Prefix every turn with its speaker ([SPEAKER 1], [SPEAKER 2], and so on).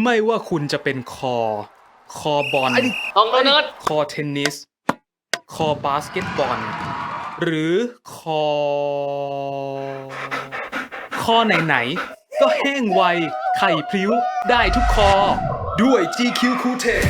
[SPEAKER 1] ไม่ว่าคุณจะเป็นคอ คอบอล
[SPEAKER 2] องโน้
[SPEAKER 1] คอเทนนิส คอบาสเกตบอล หรือคอ คอไหนๆ ก็แห้งไว ไข่พลิ้ว ได้ทุกคอ ด้วย GQ Cool Tech